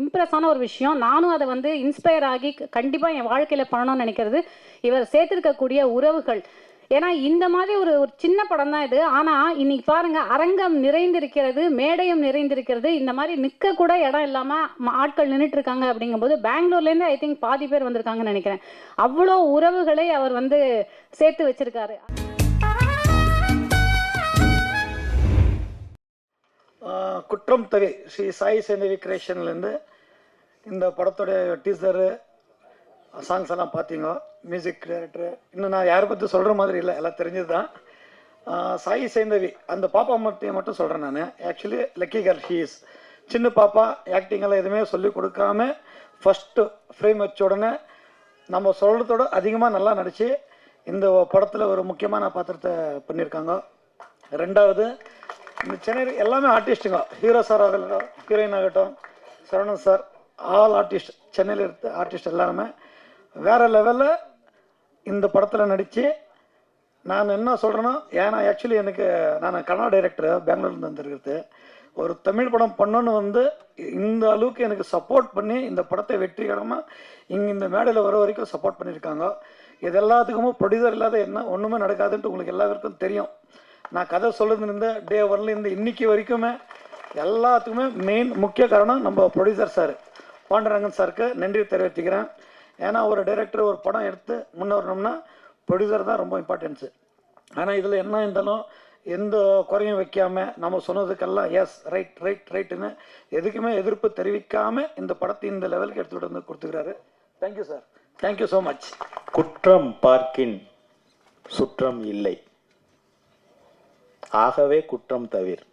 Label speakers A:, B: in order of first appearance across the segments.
A: இம்ப்ரெஸ்ஸான ஒரு விஷயம். நானும் அதை வந்து இன்ஸ்பயர் ஆகி கண்டிப்பாக என் வாழ்க்கையில் பண்ணணும்னு நினைக்கிறது. இவர் சேர்த்திருக்கக்கூடிய உறவுகள். ஏன்னா இந்த மாதிரி ஒரு ஒரு சின்ன படம் தான் இது. ஆனால் இன்னைக்கு பாருங்க அரங்கம் நிறைந்திருக்கிறது மேடையும் நிறைந்திருக்கிறது இந்த மாதிரி நிற்க கூட இடம் இல்லாமல் ஆட்கள் நின்றுட்டு இருக்காங்க அப்படிங்கும்போது பெங்களூர்லேருந்து ஐ திங்க் பாதி பேர் வந்திருக்காங்கன்னு நினைக்கிறேன். அவ்வளோ உறவுகளை அவர் வந்து சேர்த்து வச்சிருக்காரு.
B: குற்றம் தவி ஸ்ரீ சாய் சேனவி கிரியேஷன்லேருந்து இந்த படத்துடைய டீசரு சாங்ஸ் எல்லாம் பார்த்தீங்க மியூசிக் டைரக்டரு இன்னும் நான் யாரை பற்றி சொல்கிற மாதிரி இல்லை எல்லாம் தெரிஞ்சது தான் சாய் சேந்தவி அந்த பாப்பா மட்டும் மட்டும் சொல்கிறேன் நான். ஆக்சுவலி லக்கி கேர்ள் ஹீஸ் சின்ன பாப்பா ஆக்டிங்கெல்லாம் எதுவுமே சொல்லி கொடுக்காம ஃபஸ்ட்டு ஃப்ரேம் வச்ச உடனே நம்ம சொல்கிறதோட அதிகமாக நல்லா நடித்து இந்த படத்தில் ஒரு முக்கியமான பாத்திரத்தை பண்ணியிருக்காங்க ரெண்டாவது இந்த சென்னை எல்லாமே ஆர்டிஸ்ட்டுங்க ஹீரோ சார் ஆகட்டும் ஹீரோயின் ஆகட்டும் சரவணன் சார் ஆல் ஆர்டிஸ்ட் சென்னையில் இருக்க ஆர்டிஸ்ட் எல்லாருமே. வேறு லெவலில் இந்த படத்தில் நடித்து நான் என்ன சொல்கிறேன்னா ஏன்னா ஆக்சுவலி எனக்கு நான் கன்னட டைரக்டர் பெங்களூர்லேருந்து வந்திருக்கிறது. ஒரு தமிழ் படம் பண்ணணும்னு வந்து இந்த அளவுக்கு எனக்கு சப்போர்ட் பண்ணி இந்த படத்தை வெற்றிகரமாக இங்கே இந்த மேடையில் வர வரைக்கும் சப்போர்ட் பண்ணியிருக்காங்க. இது எல்லாத்துக்குமே ப்ரொடியூசர் இல்லாத என்ன ஒன்றுமே நடக்காதுன்ட்டு உங்களுக்கு எல்லாருக்கும் தெரியும். நான் கதை சொல்லுறது இருந்த டே ஒன்லேருந்து இன்னைக்கு வரைக்குமே எல்லாத்துக்குமே மெயின் முக்கிய காரணம் நம்ம ப்ரொடியூசர் சார் பாண்டரங்கன் சாருக்கு நன்றி தெரிவித்துக்கிறேன் ஏன்னா ஒரு டைரக்டர் ஒரு படம் எடுத்து முன்ன வரணும்னா ப்ரொடியூசர் தான் ரொம்ப இம்பார்ட்டன்ஸு ஆனால் இதில் என்ன இருந்தாலும் எந்த குறையும் வைக்காமல் நம்ம சொன்னதுக்கெல்லாம் எஸ் ரைட் ரைட் ரைட்டுன்னு எதுக்குமே எதிர்ப்பு தெரிவிக்காமல் இந்த படத்தை இந்த லெவலுக்கு எடுத்துகிட்டு வந்து கொடுத்துக்கிறாரு. Thank you sir thank you so much
C: குற்றம் பார்க்கின் சுற்றம் இல்லை. ஆகவே குற்றம் தவிர்.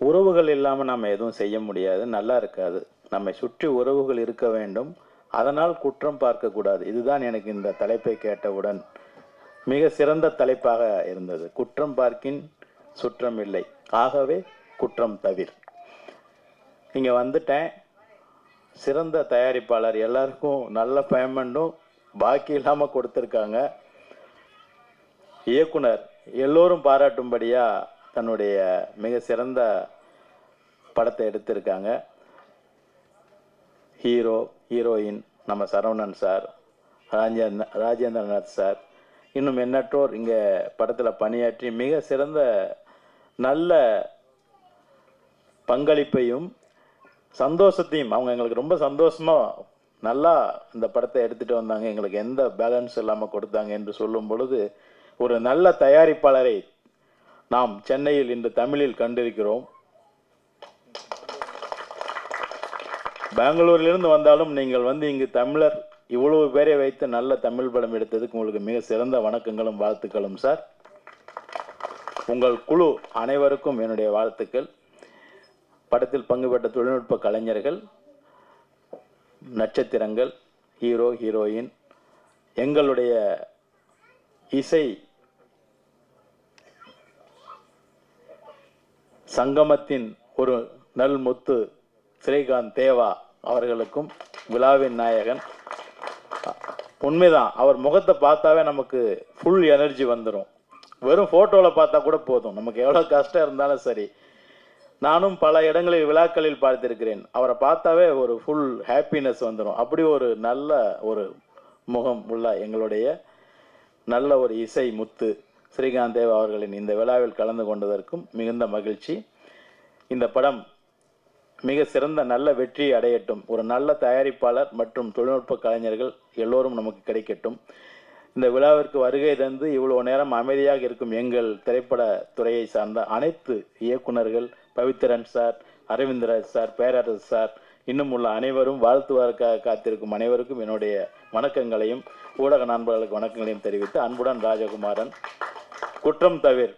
C: உறவுகள் இல்லாமல் நம்ம எதுவும் செய்ய முடியாது நல்லா இருக்காது. நம்மை சுற்றி உறவுகள் இருக்க வேண்டும். அதனால் குற்றம் பார்க்கக்கூடாது இதுதான் எனக்கு இந்த தலைப்பை கேட்டவுடன் மிக சிறந்த தலைப்பாக இருந்தது. குற்றம் பார்க்கின் சுற்றம் இல்லை. ஆகவே குற்றம் தவிர. இங்கே வந்துட்டேன். சிறந்த தயாரிப்பாளர் எல்லாருக்கும் நல்ல பேமெண்ட்டும் பாக்கி இல்லாமல் கொடுத்துருக்காங்க. இயக்குனர் எல்லோரும் பாராட்டும்படியாக தன்னுடைய மிக சிறந்த படத்தை எடுத்திருக்காங்க. ஹீரோ ஹீரோயின் நம்ம சரவணன் சார் ராஜேந்திர ராஜேந்திரநாத் சார். இன்னும் எண்ணற்றோர் இங்கே படத்தில் பணியாற்றி மிக சிறந்த நல்ல பங்களிப்பையும் சந்தோஷத்தையும் அவங்க எங்களுக்கு ரொம்ப சந்தோஷமாக நல்லா இந்த படத்தை எடுத்துகிட்டு வந்தாங்க. எங்களுக்கு எந்த பேலன்ஸ் இல்லாமல் கொடுத்தாங்க என்று சொல்லும் பொழுது ஒரு நல்ல தயாரிப்பாளரை நாம் சென்னையில் இன்று தமிழில் கண்டிருக்கிறோம். பெங்களூரிலிருந்து வந்தாலும் நீங்கள் வந்து இங்கு தமிழர் இவ்வளவு பேரை வைத்து நல்ல தமிழ் படம் எடுத்ததுக்கு உங்களுக்கு மிக சிறந்த வணக்கங்களும் வாழ்த்துக்களும் சார். உங்கள் குழு அனைவருக்கும் என்னுடைய வாழ்த்துக்கள். படத்தில் பங்கு பெற்ற தொழில்நுட்ப கலைஞர்கள் நட்சத்திரங்கள் ஹீரோ ஹீரோயின் எங்களுடைய இசை. சங்கமத்தின் ஒரு நல் முத்து ஸ்ரீகாந்த் தேவா அவர்களுக்கும் விழாவின் நாயகன். உண்மைதான் அவர் முகத்தை பார்த்தாவே நமக்கு ஃபுல் எனர்ஜி வந்துடும் வெறும் ஃபோட்டோவில் பார்த்தா கூட போதும். நமக்கு எவ்வளோ கஷ்டம் இருந்தாலும் சரி. நானும் பல இடங்களில் விழாக்களில் பார்த்திருக்கிறேன். அவரை பார்த்தாவே ஒரு ஃபுல் ஹாப்பினஸ் வந்துடும் அப்படி ஒரு நல்ல ஒரு முகம் உள்ள எங்களுடைய நல்ல ஒரு இசை முத்து ஸ்ரீகாந்த் தேவ் அவர்களின் இந்த விழாவில் கலந்து கொண்டதற்கும் மிகுந்த மகிழ்ச்சி. இந்த படம் மிக சிறந்த நல்ல வெற்றி அடையட்டும். ஒரு நல்ல தயாரிப்பாளர் மற்றும் தொழில்நுட்ப கலைஞர்கள் எல்லோரும் நமக்கு கிடைக்கட்டும். இந்த விழாவிற்கு வருகை தந்து இவ்வளவு நேரம் அமைதியாக இருக்கும் எங்கள் திரைப்பட துறையை சார்ந்த அனைத்து இயக்குனர்கள் Pavithran sir Aravindraj sir Perarasu sir இன்னும் உள்ள அனைவரும் வாழ்த்துவதற்காக காத்திருக்கும் அனைவருக்கும் என்னுடைய வணக்கங்களையும் ஊடக நண்பர்களுக்கு வணக்கங்களையும் தெரிவித்து அன்புடன் ராஜகுமாரன் குற்றம் தவிர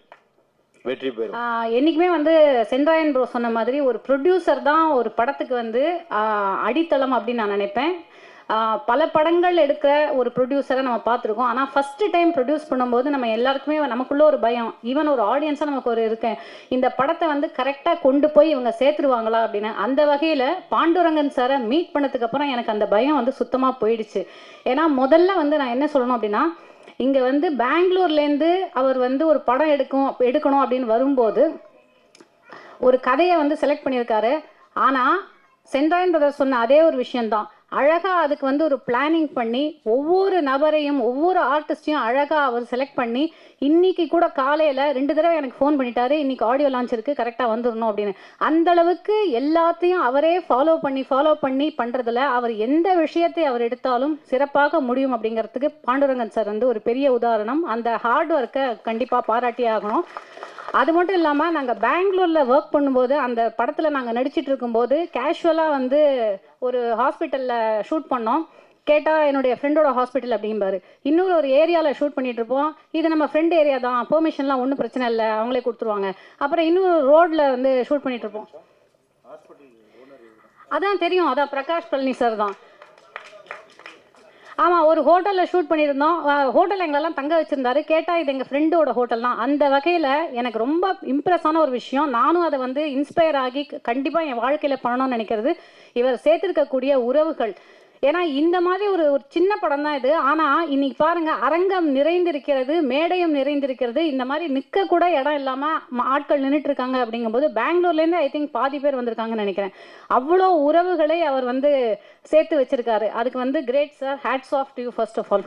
C: வெற்றி பெறும்.
A: என்றைக்குமே என்னைக்குமே வந்து சென்றாயன் ப்ரோ சொன்ன மாதிரி ஒரு ப்ரொடியூசர் தான் ஒரு படத்துக்கு வந்து அடித்தளம் அப்படின்னு நான் நினைப்பேன். பல படங்கள் எடுக்கிற ஒரு ப்ரொடியூசரை நம்ம பார்த்துருக்கோம். ஆனால் ஃபஸ்ட்டு டைம் ப்ரொடியூஸ் பண்ணும்போது நம்ம எல்லாருக்குமே நமக்குள்ளே ஒரு பயம். ஈவன் ஒரு ஆடியன்ஸாக நமக்கு ஒரு இருக்கேன் இந்த படத்தை வந்து கரெக்டாக கொண்டு போய் இவங்க சேர்த்துருவாங்களா அப்படின்னு. அந்த வகையில் பாண்டுரங்கன் சாரை மீட் பண்ணதுக்கப்புறம் எனக்கு அந்த பயம் வந்து சுத்தமாக போயிடுச்சு. ஏன்னா முதல்ல வந்து நான் என்ன சொல்லணும் அப்படின்னா இங்கே வந்து பெங்களூர்லேருந்து அவர் வந்து ஒரு படம் எடுக்கும் எடுக்கணும் அப்படின்னு வரும்போது ஒரு கதையை வந்து செலக்ட் பண்ணியிருக்காரு. ஆனால் சென்ட்ராயன் பிரதர் சொன்ன அதே ஒரு விஷயம்தான். அழகாக அதுக்கு வந்து ஒரு பிளானிங் பண்ணி ஒவ்வொரு நபரையும் ஒவ்வொரு ஆர்டிஸ்டையும் அழகாக அவர் செலக்ட் பண்ணி இன்னைக்கு கூட காலையில் ரெண்டு தடவை எனக்கு ஃபோன் பண்ணிட்டாரு இன்னைக்கு ஆடியோ லான்ச் இருக்குது கரெக்டாக வந்துடணும் அப்படின்னு. அந்த அளவுக்கு எல்லாத்தையும் அவரே ஃபாலோ பண்ணி ஃபாலோ பண்ணி பண்ணுறதுல அவர் எந்த விஷயத்தை அவர் எடுத்தாலும் சிறப்பாக முடியும் அப்படிங்கிறதுக்கு பாண்டுரங்கன் சார் வந்து ஒரு பெரிய உதாரணம். அந்த ஹார்ட் ஒர்க்கை கண்டிப்பாக பாராட்டியே ஆகணும். அது மட்டும் இல்லாமல் நாங்கள் பெங்களூரில் ஒர்க் பண்ணும்போது அந்த படத்தில் நாங்கள் நடிச்சிட்டு இருக்கும்போது கேஷுவலாக வந்து ஒரு ஹாஸ்பிட்டலில் ஷூட் பண்ணோம். கேட்டால் என்னுடைய ஃப்ரெண்டோட ஹாஸ்பிட்டல் அப்படிம்பாரு. இன்னொரு ஒரு ஏரியாவில் ஷூட் பண்ணிட்டு இருப்போம். இது நம்ம ஃப்ரெண்ட் ஏரியா தான். பெர்மிஷன்லாம் ஒன்றும் பிரச்சனை இல்லை. அவங்களே கொடுத்துருவாங்க. அப்புறம் இன்னொரு ரோட்டில் வந்து ஷூட் பண்ணிட்டு இருப்போம். அதான் தெரியும். அதான் பிரகாஷ் பழனி சார் தான். ஆமாம் ஒரு ஹோட்டலில் ஷூட் பண்ணியிருந்தோம். ஹோட்டல் எங்களெல்லாம் தங்க வச்சுருந்தாரு. கேட்டால் இது எங்கள் ஃப்ரெண்டோட ஹோட்டல் தான். அந்த வகையில் எனக்கு ரொம்ப இம்ப்ரெஸ்ஸான ஒரு விஷயம். நானும் அதை வந்து இன்ஸ்பயர் ஆகி கண்டிப்பாக என் வாழ்க்கையில் பண்ணணும்னு நினைக்கிறது. இவர் சேர்த்திருக்கக்கூடிய உறவுகள். ஏன்னா இந்த மாதிரி ஒரு ஒரு சின்ன படம் தான் இது. ஆனால் இன்னைக்கு பாருங்க அரங்கம் நிறைந்திருக்கிறது மேடையும் நிறைந்திருக்கிறது இந்த மாதிரி நிற்க கூட இடம் இல்லாமல் ஆட்கள் நின்றுட்டு இருக்காங்க அப்படிங்கும்போது பெங்களூர்லேருந்து ஐ திங்க் பாதி பேர் வந்திருக்காங்கன்னு நினைக்கிறேன். அவ்வளோ உறவுகளை அவர் வந்து சேர்த்து வச்சிருக்காரு. அதுக்கு வந்து great sir hats off to you first of all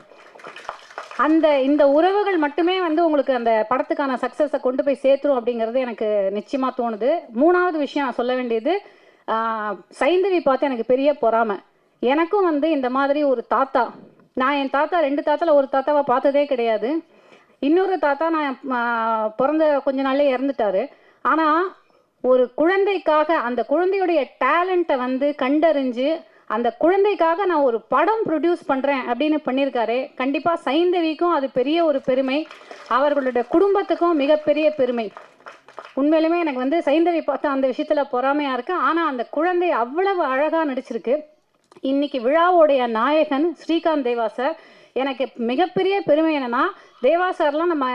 A: அந்த இந்த உறவுகள் மட்டுமே வந்து உங்களுக்கு அந்த படத்துக்கான சக்ஸஸை கொண்டு போய் சேர்த்துரும் அப்படிங்கிறது எனக்கு நிச்சயமாக தோணுது. மூணாவது விஷயம் நான் சொல்ல வேண்டியது சைந்தவி பார்த்து எனக்கு பெரிய பொறாமை. எனக்கும் வந்து இந்த மாதிரி ஒரு தாத்தா. நான் என் தாத்தா ரெண்டு தாத்தாவில் ஒரு தாத்தாவை பார்த்ததே கிடையாது. இன்னொரு தாத்தா நான் பிறந்த கொஞ்ச நாள்லேயே இறந்துட்டாரு. ஆனால் ஒரு குழந்தைக்காக அந்த குழந்தையுடைய டேலண்ட்டை வந்து கண்டறிஞ்சு அந்த குழந்தைக்காக நான் ஒரு படம் ப்ரொடியூஸ் பண்ணுறேன் அப்படின்னு பண்ணியிருக்காரு. கண்டிப்பாக சைந்தவிக்கும் அது பெரிய ஒரு பெருமை. அவர்களுடைய குடும்பத்துக்கும் மிகப்பெரிய பெருமை. உண்மையிலுமே எனக்கு வந்து சைந்தவி பார்த்து அந்த விஷயத்தில் பொறாமையாக இருக்குது ஆனால் அந்த குழந்தை அவ்வளவு அழகாக நடிச்சிருக்கு. இன்னைக்கு விழாவுடைய நாயகன் ஸ்ரீகாந்த் தேவா சார் எனக்கு மிகப்பெரிய பெருமை என்னன்னா தேவா சார்லாம் நம்ம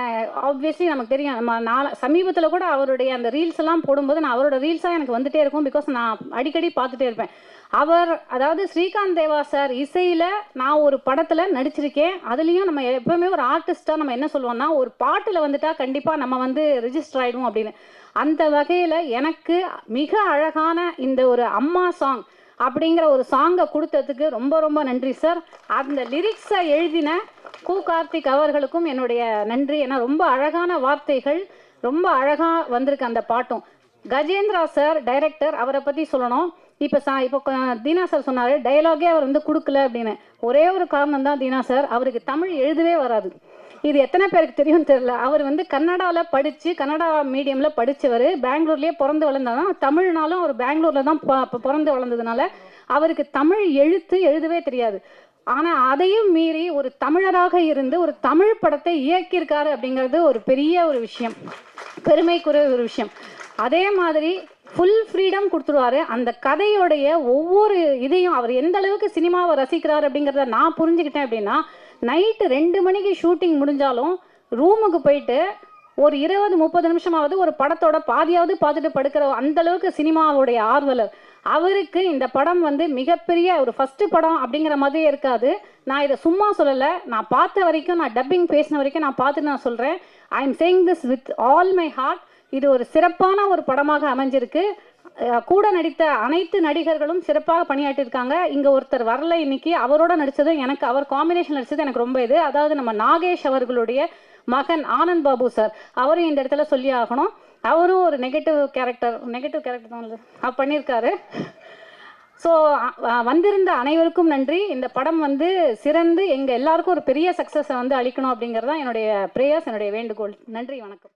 A: ஆப்வியஸ்லி நமக்கு தெரியும். நம்ம நால சமீபத்தில் கூட அவருடைய அந்த ரீல்ஸ் எல்லாம் போடும்போது நான் அவரோட ரீல்ஸாக எனக்கு வந்துட்டே இருக்கும் பிகாஸ் நான் அடிக்கடி பார்த்துட்டே இருப்பேன். அவர் அதாவது ஸ்ரீகாந்த் தேவா சார் இசையில் நான் ஒரு படத்தில் நடிச்சிருக்கேன். அதுலேயும் நம்ம எப்பவுமே ஒரு ஆர்டிஸ்ட்டாக நம்ம என்ன சொல்லுவோம்னா ஒரு பாட்டில் வந்துட்டா கண்டிப்பாக நம்ம வந்து ரிஜிஸ்டர் ஆகிடுவோம் அப்படின்னு. அந்த வகையில் எனக்கு மிக அழகான இந்த ஒரு அம்மா சாங் அப்படிங்கிற ஒரு சாங்கை கொடுத்ததுக்கு ரொம்ப ரொம்ப நன்றி சார் அந்த லிரிக்ஸை எழுதின கு கார்த்திக் அவர்களுக்கும் என்னுடைய நன்றி. ஏன்னா ரொம்ப அழகான வார்த்தைகள் ரொம்ப அழகாக வந்திருக்கு அந்த பாட்டும். கஜேந்திரா சார் டைரக்டர் அவரை பற்றி சொல்லணும். இப்போ சா இப்போ தீனா சார் சொன்னார் டைலாகே அவர் வந்து கொடுக்கல அப்படின்னு. ஒரே ஒரு காரணம் தான் தீனா சார் அவருக்கு தமிழ் எழுதவே வராது. இது எத்தனை பேருக்கு தெரியும்னு தெரியல. அவர் வந்து கன்னடாவில் படித்து கன்னடா மீடியமில் படித்தவர் பெங்களூர்லேயே பிறந்து வளர்ந்தாதான் தமிழ்னாலும் அவர் பெங்களூரில் தான் ப- பிறந்து வளர்ந்ததுனால அவருக்கு தமிழ் எழுத்து எழுதவே தெரியாது. ஆனால் அதையும் மீறி ஒரு தமிழராக இருந்து ஒரு தமிழ் படத்தை இயக்கியிருக்காரு அப்படிங்கிறது ஒரு பெரிய ஒரு விஷயம். பெருமைக்குரிய ஒரு விஷயம். அதே மாதிரி ஃபுல் ஃப்ரீடம் கொடுத்துருவாரு. அந்த கதையோடைய ஒவ்வொரு இதையும் அவர் எந்த அளவுக்கு சினிமாவை ரசிக்கிறார் அப்படிங்கிறத நான் புரிஞ்சுக்கிட்டேன் அப்படின்னா நைட்டு ரெண்டு மணிக்கு ஷூட்டிங் முடிஞ்சாலும் ரூமுக்கு போயிட்டு ஒரு இருபது முப்பது நிமிஷமாவது ஒரு படத்தோட பாதியாவது பார்த்துட்டு படுக்கிற அந்த அளவுக்கு சினிமாவுடைய ஆர்வலர். அவருக்கு இந்த படம் வந்து மிகப்பெரிய ஒரு ஃபஸ்ட்டு படம் அப்படிங்கிற மாதிரியே இருக்காது. நான் இதை சும்மா சொல்லலை. நான் பார்த்த வரைக்கும் நான் டப்பிங் பேசின வரைக்கும் நான் பார்த்துட்டு நான் சொல்கிறேன் I am saying this with all my heart இது ஒரு சிறப்பான ஒரு படமாக அமைஞ்சிருக்கு. கூட நடித்த அனைத்து நடிகர்களும் சிறப்பாக பணியாற்றியிருக்காங்க. இங்கே ஒருத்தர் வரல இன்னைக்கு அவரோட நடித்தது எனக்கு அவர் காம்பினேஷன் நடித்தது எனக்கு ரொம்ப இது. அதாவது நம்ம நாகேஷ் அவர்களுடைய மகன் ஆனந்த் பாபு சார் அவரும் இந்த இடத்துல சொல்லி ஆகணும். அவரும் ஒரு நெகட்டிவ் கேரக்டர் நெகட்டிவ் கேரக்டர் தான் அவர் பண்ணியிருக்காரு. ஸோ வந்திருந்த அனைவருக்கும் நன்றி. இந்த படம் வந்து சிறந்து எங்கள் எல்லாருக்கும் ஒரு பெரிய சக்ஸஸை வந்து அளிக்கணும் அப்படிங்கிறது தான் என்னுடைய ப்ரேயர்ஸ் என்னுடைய வேண்டுகோள். நன்றி வணக்கம்.